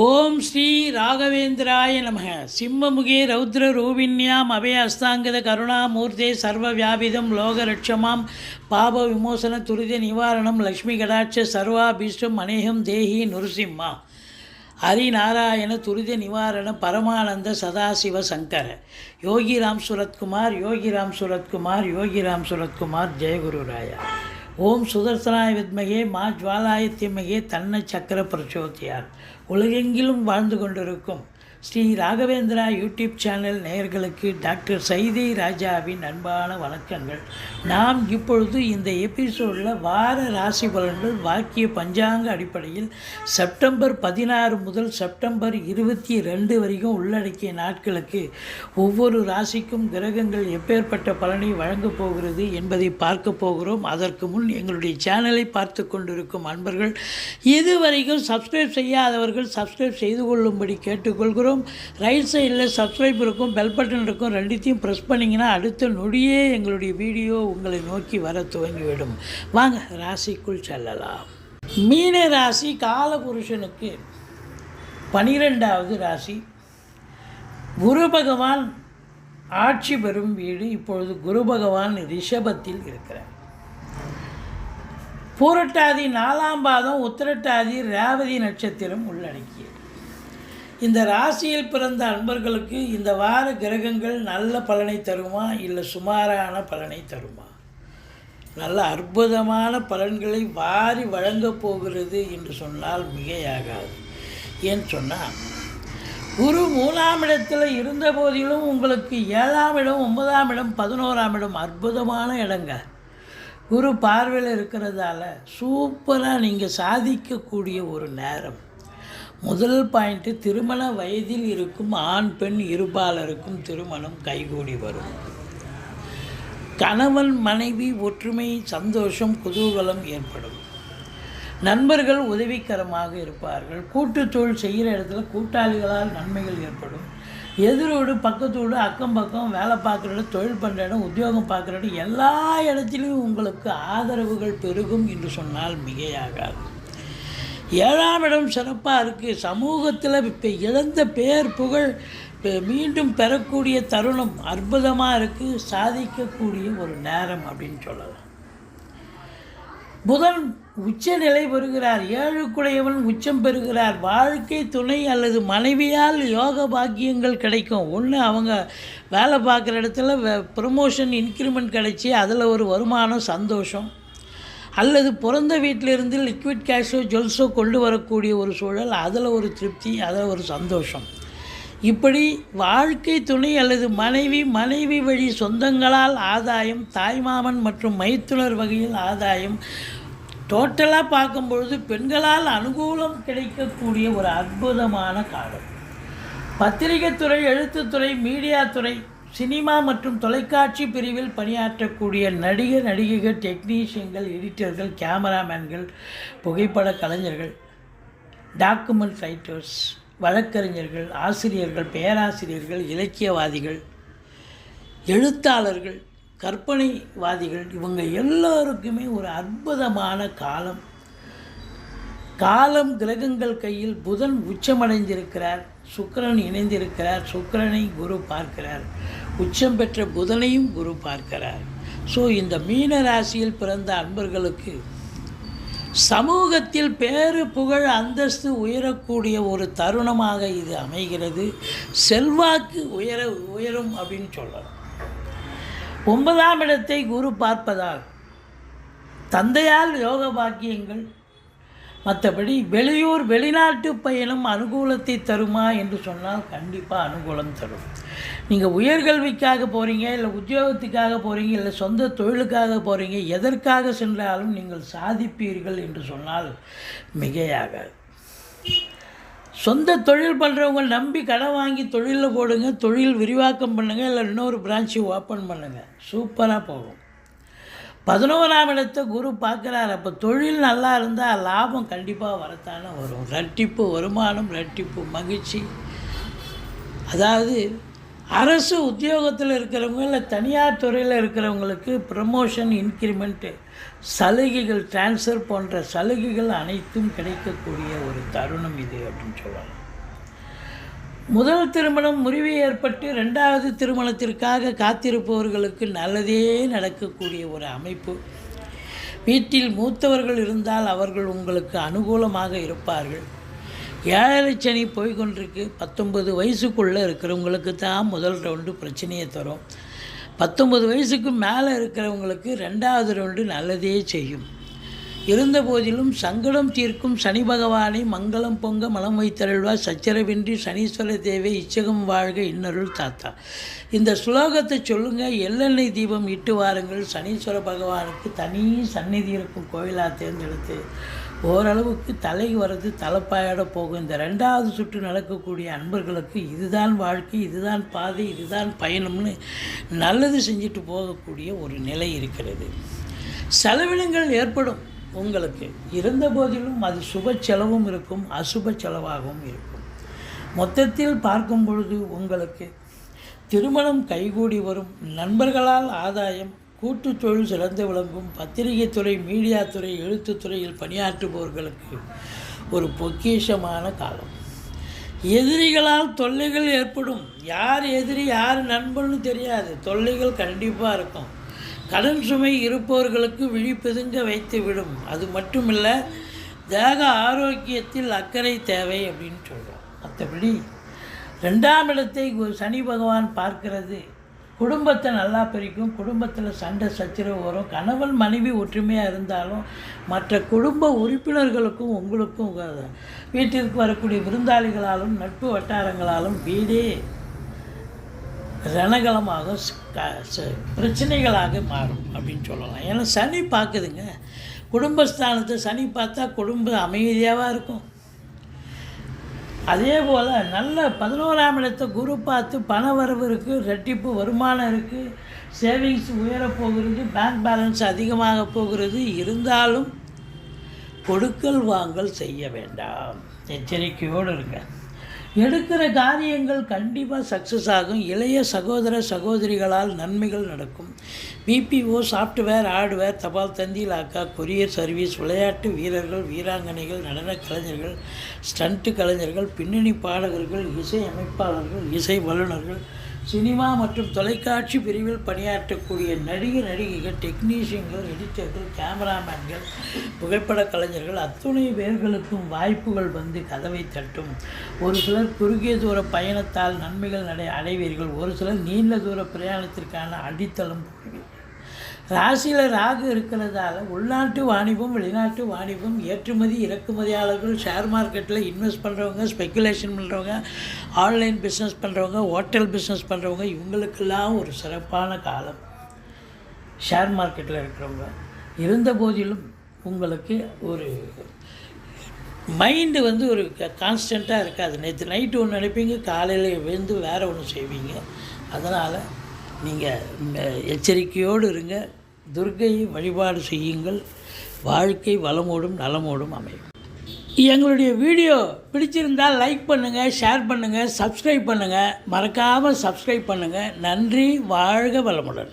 ஓம் ஸ்ரீ ராகவேந்திராய நமக. சிம்மமுகே ரௌத்ர ரூபிண்யாம் அபய அஸ்தாங்கத கருணாமூர்த்தே சர்வ வியாபிதம் லோகரட்சமாம். பாப விமோசன துரித நிவாரணம் லக்ஷ்மி கடாட்ச சர்வாபீஷ்டம் அநேகம் தேஹி நுருசிம்மா. ஹரிநாராயண துரித நிவாரண பரமானந்த சதாசிவ சங்கர. யோகிராம் சுரத்குமார் யோகிராம் சுரத்குமார் யோகிராம் சுரத்குமார் ஜெயகுருராயா ஓம் சுதர்சனாய வித்மகே மா ஜுவாலாய தீமகே தன்ன சக்கர பிரச்சோதியார் உலகெங்கிலும் வாழ்ந்து கொண்டிருக்கும். ஸ்ரீ ராகவேந்திரா யூடியூப் சேனல் நேயர்களுக்கு டாக்டர் சைதை ராஜாவின் அன்பான வணக்கங்கள். நாம் இப்பொழுது இந்த எபிசோடில் வார ராசி பலன்கள் வாக்கிய பஞ்சாங்க அடிப்படையில் செப்டம்பர் பதினாறு முதல் செப்டம்பர் இருபத்தி ரெண்டு வரைக்கும் உள்ளடக்கிய நாட்களுக்கு ஒவ்வொரு ராசிக்கும் கிரகங்கள் எப்பேற்பட்ட பலனை வழங்கப் போகிறது என்பதை பார்க்க போகிறோம். அதற்கு முன் எங்களுடைய சேனலை பார்த்து கொண்டிருக்கும் அன்பர்கள் இதுவரைக்கும் சப்ஸ்கிரைப் செய்யாதவர்கள் சப்ஸ்கிரைப் செய்து கொள்ளும்படி கேட்டுக்கொள்கிறோம். ரைட் சைடில் சப்ஸ்கிரைப் இருக்கும் பெல் பட்டன் இருக்கும் ரெண்டுத்தையும் ப்ரெஸ் பண்ணிங்கன்னா அடுத்த நொடியே எங்களுடைய வீடியோ உங்களை நோக்கி வர துவங்கிவிடும். வாங்க ராசிக்குள் செல்லலாம். மீன ராசி காலபுருஷனுக்கு பனிரெண்டாவது ராசி. குரு பகவான் ஆட்சி பெறும் வீடு இப்பொழுது குரு பகவான் ரிஷபத்தில் இருக்கிறார். பூரட்டாதி நாலாம் பாதம் உத்திரட்டாதி ரேவதி நட்சத்திரம் உள்ளடக்கியது. இந்த ராசியில் பிறந்த அன்பர்களுக்கு இந்த வார கிரகங்கள் நல்ல பலனை தருமா இல்லை சுமாரான பலனை தருமா? நல்ல அற்புதமான பலன்களை வாரி வழங்கப் போகிறது என்று சொன்னால் மிகையாகாது. ஏன்னு சொன்னால் குரு மூணாம் இடத்தில் இருந்த போதிலும் உங்களுக்கு ஏழாம் இடம் ஒன்பதாம் இடம் பதினோராம் இடம் அற்புதமான இடங்க. குரு பார்வையில் இருக்கிறதால சூப்பராக நீங்கள் சாதிக்கக்கூடிய ஒரு நேரம். முதல் பாயிண்ட்டு திருமண வயதில் இருக்கும் ஆண் பெண் இருபாலருக்கும் திருமணம் கைகூடி வரும். கணவன் மனைவி ஒற்றுமை சந்தோஷம் குதூகலம் ஏற்படும். நண்பர்கள் உதவிகரமாக இருப்பார்கள். கூட்டுத்தொழில் செய்கிற இடத்துல கூட்டாளிகளால் நன்மைகள் ஏற்படும். எதிரோடு பக்கத்தோடு அக்கம் பக்கம் வேலை பார்க்குற இடம் தொழில் பண்ணுற இடம் உத்தியோகம் பார்க்குற இடம் எல்லா இடத்துலையும் உங்களுக்கு ஆதரவுகள் பெருகும் என்று சொன்னால் மிகையாகாது. ஏழாம் இடம் சிறப்பாக இருக்குது சமூகத்தில் இப்போ இழந்த பேர் புகழ் மீண்டும் பெறக்கூடிய தருணம் அற்புதமாக இருக்குது சாதிக்கக்கூடிய ஒரு நேரம் அப்படின்னு சொல்லலாம். புதன் உச்ச நிலை பெறுகிறார் ஏழுக்குடையவன் உச்சம் பெறுகிறார். வாழ்க்கை துணை அல்லது மனைவியால் யோக பாக்கியங்கள் கிடைக்கும். ஒன்று அவங்க வேலை பார்க்குற இடத்துல ப்ரமோஷன் இன்க்ரிமெண்ட் கிடைச்சி அதில் ஒரு வருமானம் சந்தோஷம். அல்லது பிறந்த வீட்டிலிருந்து லிக்விட் கேஷோ ஜுவல்ஸோ கொண்டு வரக்கூடிய ஒரு சூழல் அதில் ஒரு திருப்தி அதில் ஒரு சந்தோஷம். இப்படி வாழ்க்கை துணை அல்லது மனைவி மனைவி வழி சொந்தங்களால் ஆதாயம் தாய்மாமன் மற்றும் மைத்துனர் வகையில் ஆதாயம் டோட்டலாக பார்க்கும்பொழுது பெண்களால் அனுகூலம் கிடைக்கக்கூடிய ஒரு அற்புதமான காலம். பத்திரிகைத்துறை எழுத்துத்துறை மீடியா துறை சினிமா மற்றும் தொலைக்காட்சி பிரிவில் பணியாற்றக்கூடிய நடிகர் நடிகைகள் டெக்னீஷியன்கள் எடிட்டர்கள் கேமராமேன்கள் புகைப்பட கலைஞர்கள் டாக்குமெண்ட் ரைட்டர்ஸ் வழக்கறிஞர்கள் ஆசிரியர்கள் பேராசிரியர்கள் இலக்கியவாதிகள் எழுத்தாளர்கள் கற்பனைவாதிகள் இவங்க எல்லோருக்குமே ஒரு அற்புதமான காலம். காலம் கிரகங்கள் கையில் புதன் உச்சமடைந்திருக்கிறார் சுக்கரன் இணைந்திருக்கிறார் சுக்கரனை குரு பார்க்கிறார். உச்சம் பெற்ற புதனையும் குரு பார்க்கிறார். ஸோ இந்த மீன ராசியில் பிறந்த அன்பர்களுக்கு சமூகத்தில் பேறு புகழ் அந்தஸ்து உயரக்கூடிய ஒரு தருணமாக இது அமைகிறது. செல்வாக்கு உயர உயரும் அப்படின்னு சொல்லலாம். ஒன்பதாம் இடத்தை குரு பார்ப்பதால் தந்தையால் யோக பாக்கியங்கள் மற்றபடி வெளியூர் வெளிநாட்டு பயணம் அனுகூலத்தை தருமா என்று சொன்னால் கண்டிப்பாக அனுகூலம் தரும். நீங்கள் உயர்கல்விக்காக போகிறீங்க இல்லை உத்தியோகத்துக்காக போகிறீங்க இல்லை சொந்த தொழிலுக்காக போகிறீங்க எதற்காக சென்றாலும் நீங்கள் சாதிப்பீர்கள் என்று சொன்னால் மிகையாகாது. சொந்த தொழில் பண்ணுறவங்க நம்பி கடன் வாங்கி தொழிலில் போடுங்க தொழில் விரிவாக்கம் பண்ணுங்கள் இல்லை இன்னொரு பிரான்ச்சு ஓப்பன் பண்ணுங்கள் சூப்பராக போகும். பதினோராம் இடத்தை குரு பார்க்குறாரு. அப்போ தொழில் நல்லா இருந்தால் லாபம் கண்டிப்பாக வரத்தானே வரும். ரட்டிப்பு வருமானம் ரட்டிப்பு மகிழ்ச்சி. அதாவது அரசு உத்தியோகத்தில் இருக்கிறவங்க இல்லை தனியார் துறையில் இருக்கிறவங்களுக்கு ப்ரமோஷன் இன்க்ரிமெண்ட்டு சலுகைகள் ட்ரான்ஸ்ஃபர் போன்ற சலுகைகள் அனைத்தும் கிடைக்கக்கூடிய ஒரு தருணம் இது அப்படின்னு சொல்லலாம் முதல் திருமணம் முறிவு ஏற்பட்டு ரெண்டாவது திருமணத்திற்காக காத்திருப்பவர்களுக்கு நல்லதே நடக்கக்கூடிய ஒரு அமைப்பு. வீட்டில் மூத்தவர்கள் இருந்தால் அவர்கள் உங்களுக்கு அனுகூலமாக இருப்பார்கள். ஏழரை சனி போய்கொண்டிருக்கு பத்தொன்பது வயசுக்குள்ளே இருக்கிறவங்களுக்கு தான் முதல் ரவுண்டு பிரச்சனையை தரும். பத்தொன்பது வயசுக்கு மேலே இருக்கிறவங்களுக்கு ரெண்டாவது ரவுண்டு நல்லதே செய்யும். இருந்தபோதிலும் சங்கடம் தீர்க்கும் சனி பகவானை மங்களம் பொங்க மலம் வைத்தருள்வா சச்சரவின்றி சனீஸ்வர தேவை இச்சகம் வாழ்க இன்னருள் தாத்தா. இந்த ஸ்லோகத்தை சொல்லுங்கள் எள்ளெண்ணெய் தீபம் இட்டு வாருங்கள். சனீஸ்வர பகவானுக்கு தனி சந்நிதி இருக்கும் கோயிலாக தேர்ந்தெடுத்து ஓரளவுக்கு தலை வர்றது தலைப்பாயோட போகும். இந்த ரெண்டாவது சுற்று நடக்கக்கூடிய அன்பர்களுக்கு இதுதான் வாழ்க்கை இதுதான் பாதை இதுதான் பயணம்னு நல்லது செஞ்சுட்டு போகக்கூடிய ஒரு நிலை இருக்கிறது. செலவினங்கள் ஏற்படும். உங்களுக்கு இருந்த போதிலும் அது சுப செலவும் இருக்கும் அசுப செலவாகவும் இருக்கும். மொத்தத்தில் பார்க்கும் பொழுது உங்களுக்கு திருமணம் கைகூடி வரும். நண்பர்களால் ஆதாயம் கூட்டு தொழில் சிறந்து விளங்கும். பத்திரிகை துறை மீடியா துறை எழுத்துத்துறையில் பணியாற்றுபவர்களுக்கு ஒரு பொக்கிஷமான காலம். எதிரிகளால் தொல்லைகள் ஏற்படும். யார் எதிரி யார் நண்பன்னு தெரியாது. தொல்லைகள் கண்டிப்பாக இருக்கும். கடன் சுமை இருப்பவர்களுக்கு விழிப்பெதுங்க வைத்து விடும். அது மட்டும் இல்லை தேக ஆரோக்கியத்தில் அக்கறை தேவை அப்படின்னு சொல்கிறோம் மற்றபடி ரெண்டாம் இடத்தை சனி பகவான் பார்க்கிறது. குடும்பத்தை நல்லா பிரிக்கும். குடும்பத்தில் சண்டை சச்சரவு வரும். கணவன் மனைவி ஒற்றுமையாக இருந்தாலும் மற்ற குடும்ப உறுப்பினர்களுக்கும் உங்களுக்கும் வீட்டிற்கு வரக்கூடிய விருந்தாளிகளாலும் நட்பு வட்டாரங்களாலும் வீடே ரணகலமாக ஸ்- பிரச்சனைகளாக மாறும் அப்படின்னு சொல்லலாம். ஏன்னா சனி பார்க்குதுங்க. குடும்பஸ்தானத்தை சனி பார்த்தா குடும்பம் அமைதியாக இருக்கும். அதே போல் நல்ல பதினோராம் இடத்தை குரு பார்த்து பண வரவு இருக்குது ரெட்டிப்பு வருமானம் இருக்குது சேவிங்ஸ் உயரப்போகிறது பேங்க் பேலன்ஸ் அதிகமாக போகிறது. இருந்தாலும் கொடுக்கல் வாங்கல் செய்ய வேண்டாம். எச்சரிக்கையோடு இருக்கேன் எடுக்கிற காரியங்கள் கண்டிப்பாக சக்ஸஸ் ஆகும். இளைய சகோதர சகோதரிகளால் நன்மைகள் நடக்கும். பிபிஓ சாஃப்ட்வேர் ஹார்ட்வேர் தபால் தந்தி லாக்கா கொரியர் சர்வீஸ் விளையாட்டு வீரர்கள் வீராங்கனைகள் நடன கலைஞர்கள் ஸ்டண்ட்டு கலைஞர்கள் பின்னணி பாடகர்கள் இசை அமைப்பாளர்கள் இசை வல்லுநர்கள் சினிமா மற்றும் தொலைக்காட்சி பிரிவில் பணியாற்றக்கூடிய நடிகர் நடிகைகள் டெக்னீஷியன்கள் எடிட்டர்கள் கேமராமேன்கள் புகைப்பட கலைஞர்கள் அத்துணை பேர்களுக்கும் வாய்ப்புகள் வந்து கதவை தட்டும். ஒரு சிலர் குறுகிய தூர பயணத்தால் நன்மைகள் நடை அடைவீர்கள். ஒரு சிலர் நீண்ட தூர பிரயாணத்திற்கான அடித்தளம் போடுவீர்கள். ராசியில் ராகு இருக்கிறதால உள்நாட்டு வாணிபம் வெளிநாட்டு வாணிபம் ஏற்றுமதி இறக்குமதியாளர்கள் ஷேர் மார்க்கெட்டில் இன்வெஸ்ட் பண்ணுறவங்க ஸ்பெக்குலேஷன் பண்ணுறவங்க ஆன்லைன் பிஸ்னஸ் பண்ணுறவங்க ஹோட்டல் பிஸ்னஸ் பண்ணுறவங்க இவங்களுக்கெல்லாம் ஒரு சிறப்பான காலம். ஷேர் மார்க்கெட்டில் இருக்கிறவங்க. இருந்த போதிலும் உங்களுக்கு ஒரு மைண்டு வந்து ஒரு கான்ஸ்டண்ட்டாக இருக்காது. நேற்று நைட்டு ஒன்று நினைப்பீங்க காலையில் விழுந்து வேறு ஒன்று செய்வீங்க. அதனால் நீங்கள் எச்சரிக்கையோடு இருங்க. துர்க்கையை வழிபாடு செய்யுங்கள். வாழ்க்கை வளமோடும் நலமோடும் அமையும். எங்களுடைய வீடியோ பிடிச்சிருந்தால் லைக் பண்ணுங்கள் ஷேர் பண்ணுங்கள் சப்ஸ்கிரைப் பண்ணுங்கள் மறக்காமல் சப்ஸ்கிரைப் பண்ணுங்கள் நன்றி வாழ்க வளமுடன்.